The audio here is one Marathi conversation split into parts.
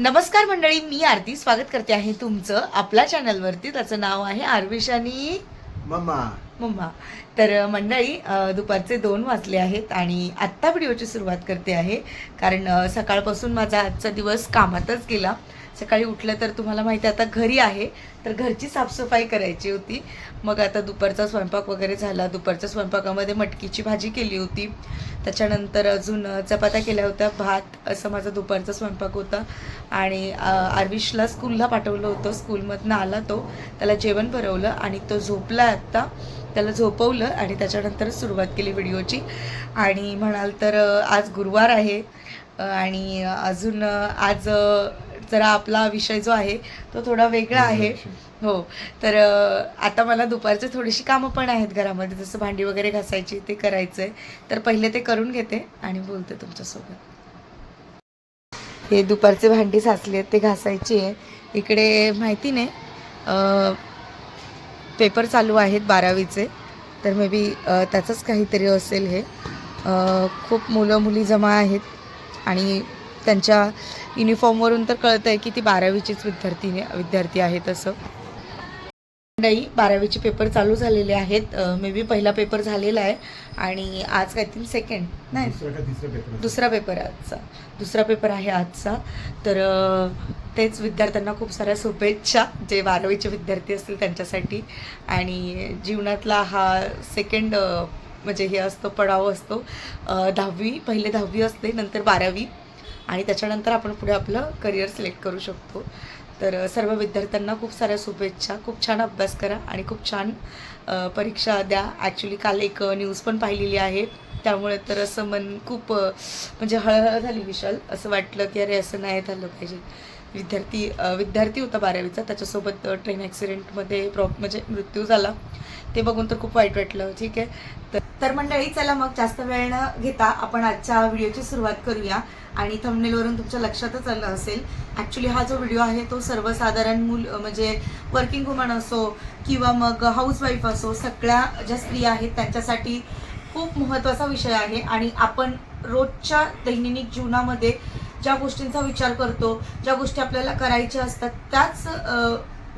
नमस्कार मंडळी मी आरती स्वागत करते आहे तुमचं आपल्या चॅनलवरती त्याचं नाव आहे आरविशानी मम्मा. मम्मा. तर मंडळी दुपारचे दोन वाजले आहेत आणि आत्ता व्हिडिओची सुरुवात करते आहे. कारण सकाळपासून माझा आजचा दिवस कामातच गेला. सकाळी उठलं तर तुम्हाला माहिती आता घरी आहे तर घरची साफसफाई करायची होती. मग आता दुपारचा स्वयंपाक वगैरे झाला. दुपारच्या स्वयंपाकामध्ये मटकीची भाजी केली होती. त्याच्यानंतर अजून चपात्या केल्या होत्या भात असं माझा दुपारचा स्वयंपाक होता. आणि आर्विशला स्कूलला पाठवलं होतं. स्कूलमधनं आला तो. त्याला जेवण भरवलं आणि तो झोपला आत्ता. त्याला झोपवलं आणि त्याच्यानंतर सुरुवात केली व्हिडिओची. आणि म्हणाल तर आज गुरुवार आहे. आणि अजून आज जरा आपला विषय जो आहे तो थोडा वेगळा आहे. हो. तर आता मला दुपारचे थोडीशी कामं पण आहेत घरामध्ये. जसं भांडी वगैरे घासायची ते करायचं आहे तर पहिले ते करून घेते आणि बोलते तुमच्यासोबत. हे दुपारचे भांडी साचले आहेत ते घासायची आहे. इकडे माहिती नाही पेपर चालू आहेत बारावीचे. तर मे बी त्याचंच काहीतरी असेल हे. खूप मुलं मुली जमा आहेत आणि त्यांच्या युनिफॉर्मवरून तर कळतं आहे की ती बारावीचीच विद्यार्थी विद्यार्थी आहेत असं नाही बारावीचे पेपर चालू झालेले आहेत. मे बी पहिला पेपर झालेला आहे आणि आज काय तीन सेकंड नाही. दुसरा पेपर दुसरा पेपर आहे आजचा. दुसरा पेपर आहे आजचा. तर तेच विद्यार्थ्यांना खूप साऱ्या शुभेच्छा. जे बारावीचे विद्यार्थी असतील त्यांच्यासाठी. आणि जीवनातला हा सेकंड म्हणजे हे असतो पडाव असतो. दहावी पहिले दहावी असते नंतर बारावी. आणि त्याच्यानंतर आपण पुढे आपलं करिअर सिलेक्ट करू शकतो. तर सर्व विद्यार्थ्यांना खूप साऱ्या शुभेच्छा. खूप छान अभ्यास करा आणि खूप छान परीक्षा द्या. ॲक्च्युली काल एक न्यूज पण पाहिलेली आहे. त्यामुळे तर असं मन खूप म्हणजे हळहळ झाली विशाल. असं वाटलं की अरे असं नाही झालं पाहिजे. विद्यार्थी विद्यार्थी होता बारावीचा. त्याच्यासोबत ट्रेन ॲक्सिडेंटमध्ये प्रॉप म्हणजे मृत्यू झाला. ते बघून तर खूप वाईट वाटलं. ठीक आहे. तर तर मंडळी चला मग जास्त वेळ न घेता आपण आजच्या व्हिडिओची सुरुवात करूया. आणि थंबनेलवरून तुमच्या लक्षातच आलं असेल ॲक्च्युली हा जो व्हिडिओ आहे तो सर्वसाधारण मूल म्हणजे वर्किंग वुमन असो किंवा मग हाऊसवाईफ असो सगळ्या ज्या स्त्रिया आहेत त्यांच्यासाठी खूप महत्त्वाचा विषय आहे. आणि आपण रोजच्या दैनंदिन जीवनामध्ये ज्या गोष्टींचा विचार करतो ज्या गोष्टी आपल्याला करायच्या असतात त्याच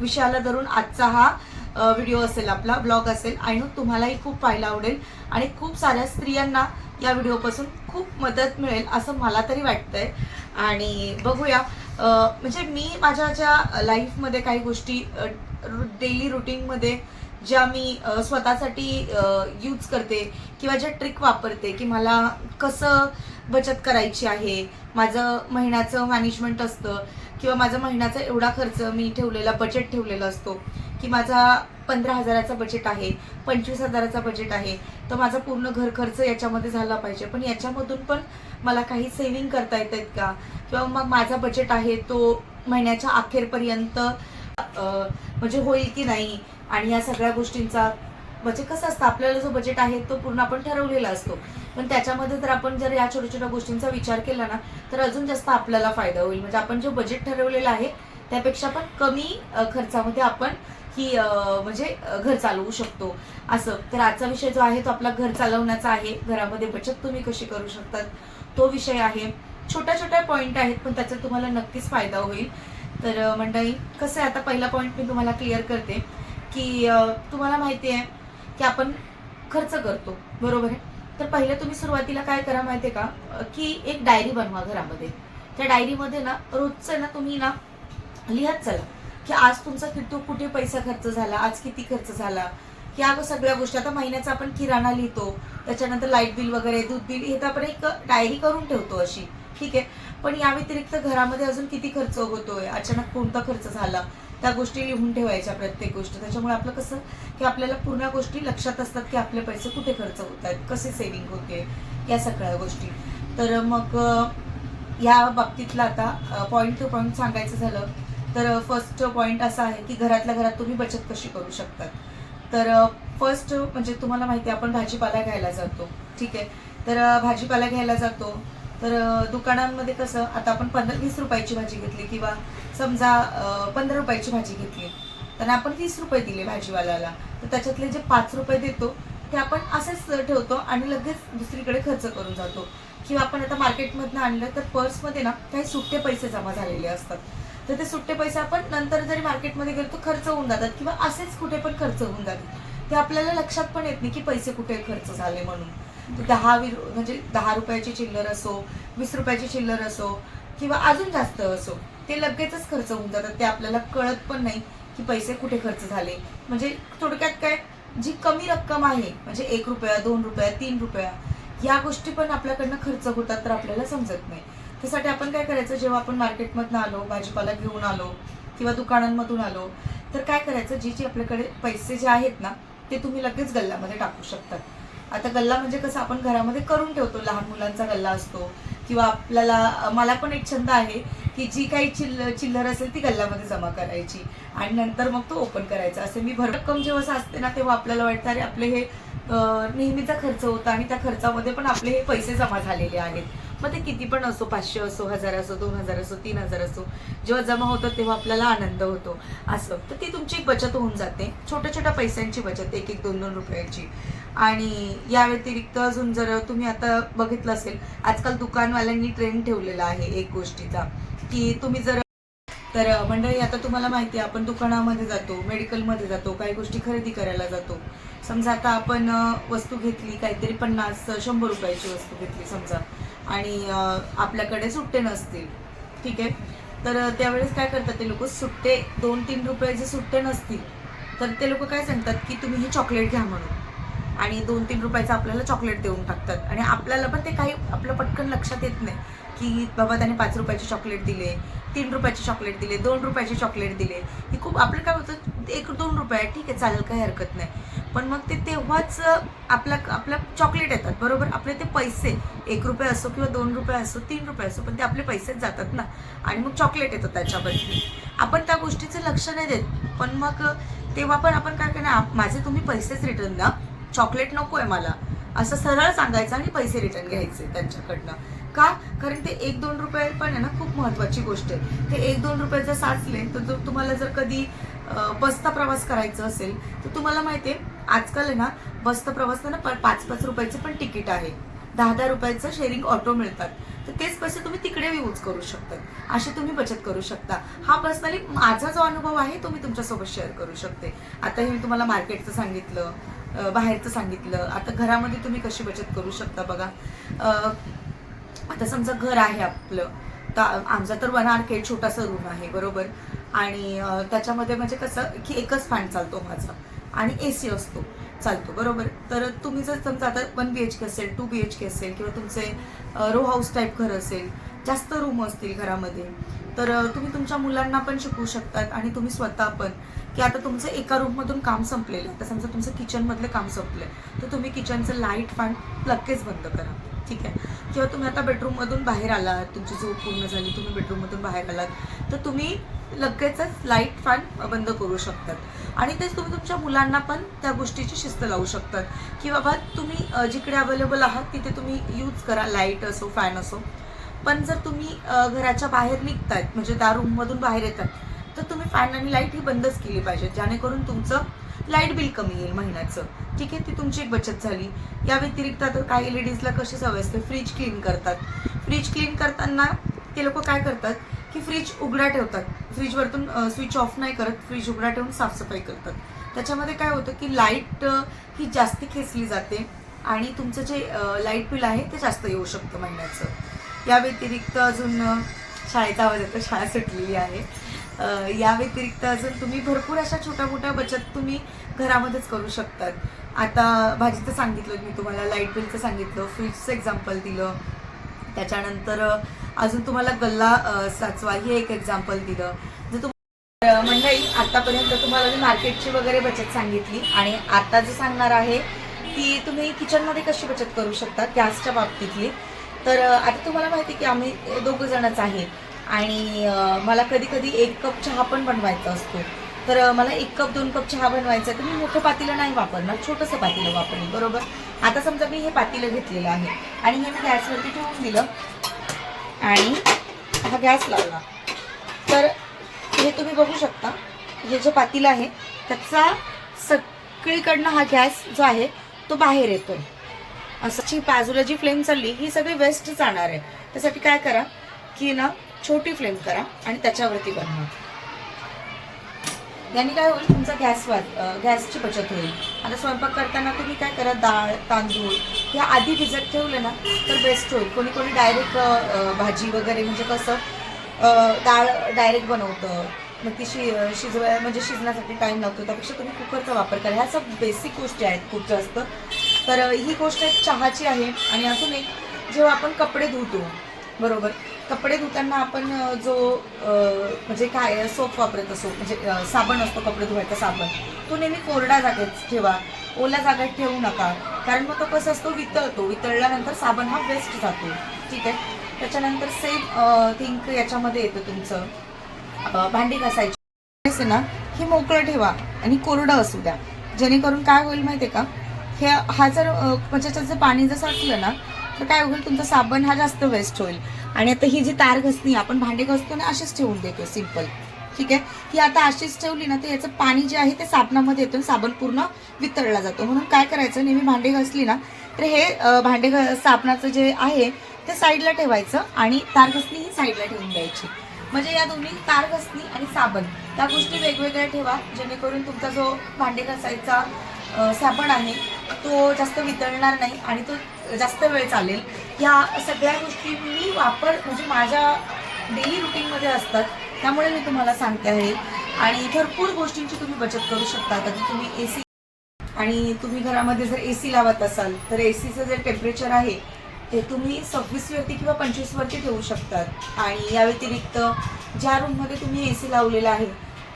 विषयाला धरून आजचा हा व्हिडिओ असेल आपला ब्लॉग असेल आय नो तुम्हालाही खूप पाहायला आवडेल आणि खूप साऱ्या स्त्रियांना या व्हिडिओपासून खूप मदत मिळेल असं मला तरी वाटतंय. आणि बघूया म्हणजे मी माझ्या ज्या लाईफमध्ये काही गोष्टी डेली रुटीनमध्ये ज्या मी स्वतःसाठी यूज करते किंवा ज्या ट्रिक वापरते की मला कसं बचत करायची आहे माझं महिन्याचं मॅनेजमेंट असतं किंवा माझं महिन्याचा एवढा खर्च मी ठेवलेला बजेट ठेवलेला असतो की माझा पंधरा हजाराचा बजेट आहे पंचवीस हजाराचा बजेट आहे तर माझा पूर्ण घर खर्च याच्यामध्ये झाला पाहिजे. पण याच्यामधून पण मला काही सेव्हिंग करता येत आहेत का? किंवा मग माझा बजेट आहे तो महिन्याच्या अखेरपर्यंत म्हणजे होईल की नाही? आणि या सगळ्या गोष्टींचा म्हणजे कसं असतं आपल्याला जो बजेट आहे तो पूर्ण आपण ठरवलेला असतो. पण त्याच्यामध्ये जर आपण जर या छोट्या छोट्या गोष्टींचा विचार केला ना तर अजून जास्त आपल्याला फायदा होईल. म्हणजे आपण जे बजेट ठरवलेलं आहे त्यापेक्षा पण कमी खर्चामध्ये आपण ही म्हणजे घर चालवू शकतो. असं. तर आजचा विषय जो आहे तो आपला घर चालवण्याचा आहे. घरामध्ये बचत तुम्ही कशी करू शकतात? तो विषय आहे. छोट्या छोट्या पॉईंट आहेत पण त्याचा तुम्हाला नक्कीच फायदा होईल. तर मंडळी कसं आहे? आता पहिला पॉईंट मी तुम्हाला क्लिअर करते की तुम्हाला माहिती आहे की आपण खर्च करतो. बरोबर आहे? तर पहिलं तुम्ही सुरुवातीला काय करा माहिती आहे का की एक डायरी बनवा घरामध्ये. त्या डायरीमध्ये ना रोजचं ना तुम्ही ना लिहत चला. की आज तुमचा किती कुठे पैसा खर्च झाला आज किती खर्च झाला? ह्या सगळ्या गोष्टी. आता महिन्याचा आपण किराणा लिहितो त्याच्यानंतर लाइट बिल वगैरे दूध बिल हे तर आपण एक डायरी करून ठेवतो अशी. ठीक आहे? पण या व्यतिरिक्त घरामध्ये अजून किती खर्च होतोय? अचानक कोणता खर्च झाला? त्या गोष्टी लिहून ठेवायच्या प्रत्येक गोष्ट. त्याच्यामुळे आपलं कसं की आपल्याला पूर्ण गोष्टी लक्षात असतात की आपले पैसे कुठे खर्च होत आहेत कसे सेव्हिंग होते या सगळ्या गोष्टी. तर मग या बाबतीतला आता पॉईंट टू पॉईंट सांगायचं झालं तर फर्स्ट पॉईंट असा आहे की घरातल्या घरात तुम्ही बचत कशी करू शकतात? तर फर्स्ट म्हणजे तुम्हाला माहिती आहे आपण भाजीपाला घ्यायला जातो. ठीक आहे? तर भाजीपाला घ्यायला जातो. तर दुकानांमध्ये कसं आता आपण पंधरा वीस रुपयाची भाजी घेतली किंवा समजा पंधरा रुपयाची भाजी घेतली तर आपण वीस रुपये दिले भाजीवाल्याला. तर त्याच्यातले जे पाच रुपये देतो ते आपण असेच ठेवतो आणि लगेच दुसरीकडे खर्च करून जातो. किंवा आपण आता मार्केटमधनं आणलं तर पर्समध्ये ना काही सुट्टे पैसे जमा झालेले असतात. तर ते सुट्टे पैसे आपण नंतर जरी मार्केटमध्ये गेलो तर खर्च होऊन जातात. किंवा असेच कुठे पण खर्च होऊन जातात. ते आपल्याला लक्षात पण येत नाही की पैसे कुठे खर्च झाले म्हणून. दहा वि म्हणजे दहा रुपयाची चिल्लर असो वीस रुपयाची चिल्लर असो किंवा अजून जास्त असो ते लगेचच खर्च होऊन जातात. ते आपल्याला कळत पण नाही की पैसे कुठे खर्च झाले. म्हणजे थोडक्यात काय जी कमी रक्कम आहे म्हणजे एक रुपया दोन रुपया तीन रुपया या गोष्टी पण आपल्याकडनं खर्च होतात तर आपल्याला समजत नाही. त्यासाठी आपण काय करायचं? जेव्हा आपण मार्केटमधनं आलो भाजीपाला घेऊन आलो किंवा दुकानांमधून आलो तर काय करायचं? जी जी आपल्याकडे पैसे जे आहेत ना ते तुम्ही लगेच गल्ल्यामध्ये टाकू शकतात. आता गल्ला म्हणजे कसं? आपण घरामध्ये करून ठेवतो. लहान मुलांचा गल्ला असतो किंवा आपल्याला मला पण एक छंद आहे की जी काही चिल्ल चिल्लर असेल ती गल्ल्यामध्ये जमा करायची आणि नंतर मग तो ओपन करायचा. असे मी भर रक्कम जेव्हा साचते ना तेव्हा आपल्याला वाटतं अरे आपले हे नेहमीचा खर्च होता आणि त्या खर्चामध्ये पण आपले हे पैसे जमा झालेले आहेत. मग ते किती पण असो पाचशे असो हजार असो दोन हजार असो तीन हजार असो जेव्हा जमा होतं तेव्हा आपल्याला आनंद होतो. असं. तर ती तुमची एक बचत होऊन जाते. छोट्या छोट्या पैशांची बचत एक एक दोन दोन रुपयाची. आणि या व्यतिरिक्त अजून जर तुम्ही आता बघितलं असेल आजकाल दुकानवाल्यांनी ट्रेंड ठेवलेला आहे एक गोष्टीचा की तुम्ही जर तर मंडळी आता तुम्हाला माहिती आहे आपण दुकानामध्ये जातो मेडिकलमध्ये जातो काही गोष्टी खरेदी करायला जातो. समजा आता आपण वस्तू घेतली काहीतरी पन्नास शंभर रुपयाची वस्तू घेतली समजा आणि आपल्याकडे सुट्टे नसतील ठीक आहे? तर त्यावेळेस काय करतात ते लोक? सुट्टे दोन तीन रुपयाचे सुट्टे नसतील तर ते लोक काय सांगतात की तुम्ही हे चॉकलेट घ्या म्हणून. आणि दोन तीन रुपयाचं आपल्याला चॉकलेट देऊन टाकतात. आणि आपल्याला पण ते काही आपलं पटकन लक्षात येत नाही. की बाबा त्याने पाच रुपयाचे चॉकलेट दिले तीन रुपयाचे चॉकलेट दिले दोन रुपयाचे चॉकलेट दिले. हे खूप आपलं काय होतं एक दोन रुपये आहे, ठीक आहे चालेल काही हरकत नाही. पण मग ते तेव्हाच आपल्या आपल्या चॉकलेट येतात बरोबर? आपले ते पैसे एक रुपये असो किंवा दोन रुपये असो तीन रुपये असो पण ते आपले पैसेच जातात ना. आणि मग चॉकलेट येतं त्याच्याबद्दल. आपण त्या गोष्टीचं लक्ष नाही देत. पण मग तेव्हा पण आपण काय करणार? माझे तुम्ही पैसेच रिटर्न द्या. चॉकलेट नको आहे मला. असं सरळ सांगायचं आणि पैसे रिटर्न घ्यायचे त्यांच्याकडनं. का? कारण ते एक दोन रुपये पण आहे ना खूप महत्वाची गोष्ट आहे. ते एक दोन रुपये जर साचले तर जर तुम्हाला जर कधी बसता बसचा प्रवास करायचा असेल तर तुम्हाला माहिती आहे आजकाल आहे ना बसचा प्रवास ना पाच पाच रुपयाचं पण तिकीट आहे. दहा दहा रुपयाचं शेअरिंग ऑटो मिळतात. तर तेच पैसे तुम्ही तिकडे यूज करू शकतात अशी तुम्ही बचत करू शकता. हा पर्सनली माझा जो अनुभव आहे तो मी तुमच्यासोबत शेअर करू शकते. आता हे मी तुम्हाला मार्केटचं सांगितलं बाहेरचं सांगितलं. आता घरामध्ये तुम्ही कशी बचत करू शकता बघा. आता समजा घर आहे आपलं तर आमचा तर वन आर के छोटासा रूम आहे बरोबर? आणि त्याच्यामध्ये म्हणजे कसं की एकच फॅन चालतो माझा आणि ए सी असतो चालतो बरोबर? तर तुम्ही जर समजा आता वन बी एच के असेल टू बी एच के असेल किंवा तुमचे रो हाऊस टाईप घर असेल जास्त रूम असतील घरामध्ये तर तुम्ही तुमच्या मुलांना पण शिकवू शकतात आणि तुम्ही स्वतः पण. की आता तुमचं एका रूममधून काम संपलेलं आता समजा तुमचं किचनमधलं काम संपलं तर तुम्ही किचनचं लाइट फॅन लगेच बंद करा. ठीक आहे. किंवा तुम्ही आता बेडरूममधून बाहेर आलात तुमची झोप पूर्ण झाली तुम्ही बेडरूममधून बाहेर आलात तर तुम्ही लगेचच लाइट फॅन बंद करू शकतात. आणि तेच तुम्ही तुमच्या मुलांना पण त्या गोष्टीची शिस्त लावू शकतात. की बाबा तुम्ही जिकडे अवेलेबल आहात तिथे तुम्ही यूज करा लाइट असो फॅन असो. पण जर तुम्ही घराच्या बाहेर निघतायत म्हणजे त्या रूममधून बाहेर येतात तर तुम्ही फॅन आणि लाइट ही बंदच केली पाहिजे जेणेकरून तुमचं लाइट बिल कमी येईल महिन्याचं. ठीक आहे ती तुमची एक बचत झाली. या व्यतिरिक्त आता काही लेडीजला कशी सवय असते? फ्रीज क्लीन करतात. फ्रीज क्लीन करताना ते लोक काय करतात की फ्रीज उघडा ठेवतात. फ्रीजवरतून स्विच ऑफ नाही करत. फ्रीज उघडा ठेवून साफसफाई करतात. त्याच्यामध्ये काय होतं की लाइट ही जास्त खेचली जाते आणि तुमचं जे लाइट बिल आहे ते जास्त येऊ शकतं महिन्याचं. या व्यतिरिक्त अजून शाळेचा आवाज येतो शाळा सुटलेली आहे. या व्यतिरिक्त अजून तुम्ही भरपूर अशा छोट्या मोठ्या बचत तुम्ही घरामध्येच करू शकतात. आता भाजीचं सांगितलं मी तुम्हाला लाइट बिलचं सांगितलं फ्रीजचं एक्झाम्पल दिलं. त्याच्यानंतर अजून तुम्हाला गल्ला साचवा हे एक एक्झाम्पल दिलं. जर तुम अ, मंडळी आतापर्यंत तुम्हाला मी मार्केटची वगैरे बचत सांगितली आणि आता जे सांगणार आहे ती तुम्ही किचनमध्ये कशी बचत करू शकता गॅसच्या बाबतीतली. तर आता तुम्हाला माहिती आहे की आम्ही दोघं जणच आहे. आणि मला कधी कधी एक कप चहा पण बनवायचा असतो. तर मला एक कप दोन कप चहा बनवायचा आहे तर मी मोठं पातेलं नाही वापरणार छोटंसं पातीलं वापरेल बरोबर? आता समजा मी हे पातीलं घेतलेलं आहे आणि हे मी गॅसवरती ठेवून दिलं आणि हा गॅस लावला. तर हे तुम्ही बघू शकता हे जे पातेलं आहे त्याचा सगळीकडनं हा गॅस जो आहे तो बाहेर येतो असं जी बाजूला जी फ्लेम चालली ही सगळी वेस्ट जाणार आहे. त्यासाठी काय करा की ना छोटी फ्लेम करा आणि त्याच्यावरती बनवा याने काय होईल? तुमचा गॅस गॅसची बचत होईल. आता स्वयंपाक करताना तुम्ही काय करा? डाळ तांदूळ ह्या आधी भिजत ठेवले ना तर बेस्ट होईल. कोणी कोणी डायरेक्ट भाजी वगैरे म्हणजे कसं डाळ डायरेक्ट बनवतं. मग ती शि शिजवाय म्हणजे शिजण्यासाठी टाईम लागतो. त्यापेक्षा तुम्ही कुकरचा वापर करा. ह्या सब बेसिक गोष्टी आहेत खूप जास्त. तर ही गोष्ट एक चहाची आहे. आणि अजून एक जेव्हा आपण कपडे धुतो बरोबर? कपडे धुताना आपण जो म्हणजे काय सोप वापरत असो म्हणजे साबण असतो कपडे धुवायचा साबण तो नेहमी कोरड्या जागेत ठेवा ओल्या जागेत ठेवू नका. कारण मग तो कसं असतो वितळतो वितळल्यानंतर साबण हा वेस्ट जातो. ठीक आहे? त्याच्यानंतर सेम थिंक याच्यामध्ये येतं तुमचं. भांडी घासायची. ना हे मोकळं ठेवा आणि कोरडं असू द्या. जेणेकरून काय होईल माहिती आहे का? हे हा जर म्हणजे त्याचं जर पाणी जर साचलं ना तर काय होईल तुमचा साबण हा जास्त वेस्ट होईल. आणि आता ही जी तार घसणी आपण भांडे घसतो ना अशीच ठेवून देतो सिंपल ठीक आहे? ही आता अशीच ठेवली ना तर याचं पाणी जे आहे ते साबणामध्ये येतो आणि साबण पूर्ण वितळला जातो. म्हणून काय करायचं नेहमी भांडे घासली ना तर हे भांडे घ साबणाचं जे आहे ते साईडला ठेवायचं आणि तार घसणी ही साईडला ठेवून द्यायची. म्हणजे या दोन्ही तार घसणी आणि साबण त्या गोष्टी वेगवेगळ्या ठेवा जेणेकरून तुमचा जो भांडे घासायचा साबण आहे तो जास्त वितळणार नाही आणि तो जास्त वेळ चालेल. या सगळ्या गोष्टी मी वापर म्हणजे माझ्या डेली रुटीनमध्ये असतात त्यामुळे मी तुम्हाला सांगते आहे. आणि भरपूर गोष्टींची तुम्ही बचत करू शकता. आता की तुम्ही ए सी आणि तुम्ही घरामध्ये जर ए सी लावत असाल तर ए सीचं जे टेम्परेचर आहे ते तुम्ही सव्वीसवरती किंवा पंचवीसवरती ठेवू शकतात. आणि या व्यतिरिक्त ज्या रूममध्ये तुम्ही ए सी लावलेला आहे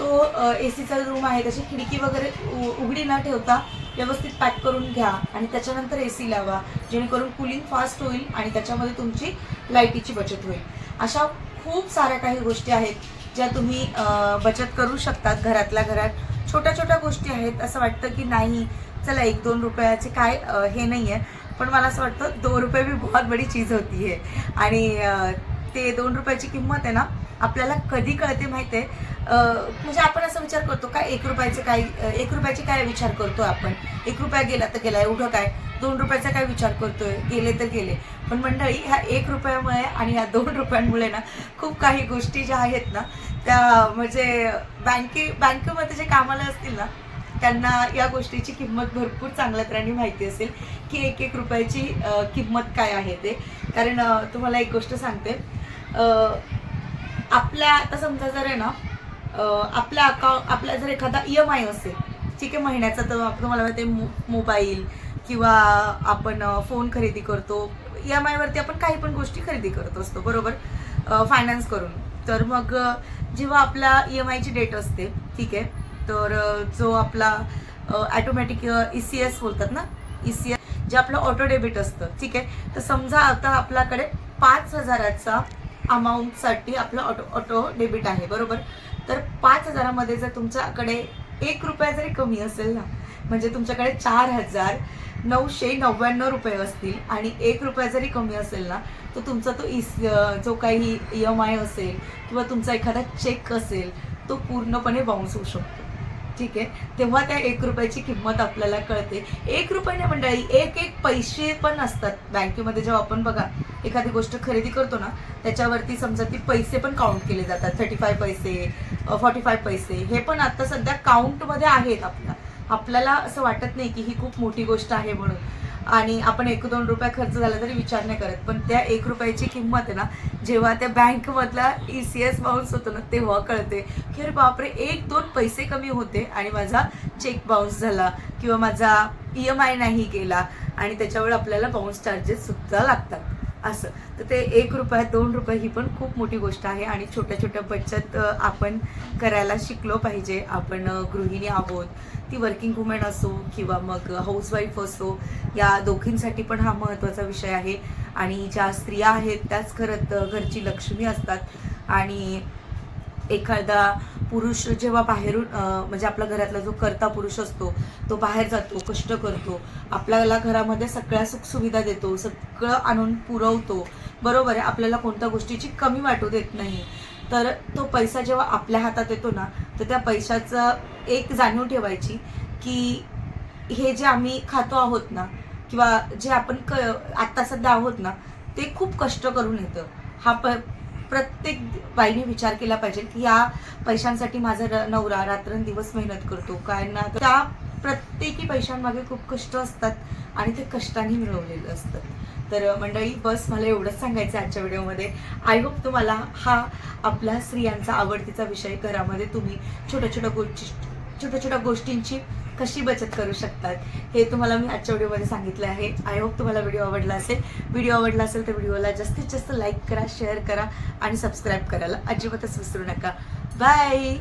तो ए सीचा रूम आहे त्याची खिडकी वगैरे उ- उघडी न ठेवता व्यवस्थित पॅक करून घ्या आणि त्याच्यानंतर ए सी लावा जेणेकरून कुलिंग फास्ट होईल आणि त्याच्यामध्ये तुमची लाईटीची बचत होईल. अशा खूप साऱ्या काही गोष्टी आहेत ज्या तुम्ही बचत करू शकतात घरातल्या घरात. छोट्या छोट्या गोष्टी आहेत असं वाटतं की नाही चला एक दोन रुपयाचे काय हे नाही आहे पण मला असं वाटतं दोन रुपये बी बहुत बडी चीज होती आहे आणि ते दोन रुपयाची किंमत आहे ना आपल्याला कधी कळते माहिती आहे? म्हणजे आपण असा विचार करतो का एक रुपयाचे काय एक रुपयाचे काय विचार करतो आपण? एक रुपया गेला तर गेला एवढं काय? दोन रुपयाचा काय विचार करतोय? गेले तर गेले. पण मंडळी ह्या एक रुपयामुळे आणि ह्या दोन रुपयांमुळे ना खूप काही गोष्टी ज्या आहेत ना त्या म्हणजे बँके बँकेमध्ये जे कामाला असतील ना त्यांना या गोष्टीची किंमत भरपूर चांगल्या तऱ्हेने माहिती असेल की एक एक रुपयाची किंमत काय आहे ते. कारण तुम्हाला एक गोष्ट सांगते. आपल्या आता समजा जर आहे ना आपल्या अकाउंट आपला जर एखादा ई एम आय असेल ठीक आहे महिन्याचा तर आप- तुम्हाला माहिती मो- मोबाईल किंवा आपण फोन खरेदी करतो ई एम आयवरती आपण काही पण गोष्टी खरेदी करत असतो बरोबर? फायनान्स करून. तर मग जेव्हा आपला ई एम आयची डेट असते ठीक आहे तर जो आपला ॲटोमॅटिक ई सी एस बोलतात ना ई सी एस जे आपलं ऑटो डेबिट असतं ठीक आहे तर समजा आता आपल्याकडे पाच हजाराचा अमाऊंटसाठी आपलं ऑटो ऑटो डेबिट आहे बरोबर? तर पाच हजारामध्ये जर तुमच्याकडे एक रुपया जरी कमी असेल ना म्हणजे तुमच्याकडे चार हजार नऊशे नव्याण्णव रुपये असतील आणि एक रुपया जरी कमी असेल ना तर तुमचा तो इस जो काही ई एम आय असेल किंवा तुमचा एखादा चेक असेल तो पूर्णपणे बाउन्स होऊ शकतो. ठीक आहे. तेव्हा त्या एक रुपयाची किंमत आपल्याला कळते. एक रुपयाने मंडळी एक एक पैसे पण असतात. बँकेमध्ये जेव्हा आपण बघा एखादी गोष्ट खरेदी करतो ना त्याच्यावरती समजा ती पैसे पण काउंट केले जातात. थर्टी फाय पैसे फॉर्टी फाय पैसे हे पण आता सध्या काउंटमध्ये आहेत आपल्या. आपल्याला असं वाटत नाही की ही खूप मोठी गोष्ट आहे म्हणून. आणि आपण एक दोन रुपये खर्च झाला तरी विचार नाही करत. पण त्या एक रुपयाची किंमत आहे ना जेव्हा त्या बँकमधला ई सी एस बाउन्स होतो ना तेव्हा कळते की अरे बापरे एक दोन पैसे कमी होते आणि माझा चेक बाउन्स झाला किंवा माझा ई एम आय नाही गेला आणि त्याच्यावर आपल्याला बाउन्स चार्जेस सुद्धा लागतात. असं. तर ते एक रुपया दोन रुपये ही पण खूप मोठी गोष्ट आहे आणि छोट्या छोट्या बचत आपण करायला शिकलो पाहिजे. आपण गृहिणी आहोत. ती वर्किंग वुमेन असो किंवा मग हाऊसवाईफ असो या दोघींसाठी पण हा महत्त्वाचा विषय आहे. आणि ज्या स्त्रिया आहेत त्याच खरं तर घरची लक्ष्मी असतात. आणि एखादा पुरुष जेव्हा बाहेरून म्हणजे आपल्या घरातला जो करता पुरुष असतो तो बाहेर जातो कष्ट करतो आपल्याला घरामध्ये सगळ्या सुखसुविधा देतो सगळं आणून पुरवतो बरोबर आहे? आपल्याला कोणत्या गोष्टीची कमी वाटू देत नाही. तर तो पैसा जेव्हा आपल्या हातात येतो ना तर त्या पैशाचं एक जाणीव ठेवायची की हे जे आम्ही खातो आहोत ना किंवा जे आपण क आत्ता सध्या आहोत ना ते खूप कष्ट करून येतं. हा प प्रत्येक बाईने विचार केला पाहिजे की या पैशांसाठी माझा नवरा रात्रंदिवस मेहनत करतो कारण ना त्या प्रत्येकी पैशांमागे खूप कष्ट असतात आणि ते कष्टाने मिळवलेलं असतं तर मंडळी बस मला एवढंच सांगायचं आजच्या व्हिडिओमध्ये. आय होप तुम्हाला हा आपला स्त्रियांचा आवडतीचा विषय घरामध्ये तुम्ही छोट्या छोट्या गोष्टी छोट्या छोट्या गोष्टींची कशी बचत करू शकतात हे तुम्हाला मी आजच्या व्हिडिओमध्ये सांगितलं आहे. आय होप तुम्हाला व्हिडिओ आवडला असेल. व्हिडिओ आवडला असेल तर व्हिडिओला जास्तीत जास्त लाईक करा शेअर करा आणि सबस्क्राईब करायला अजिबातच विसरू नका. बाय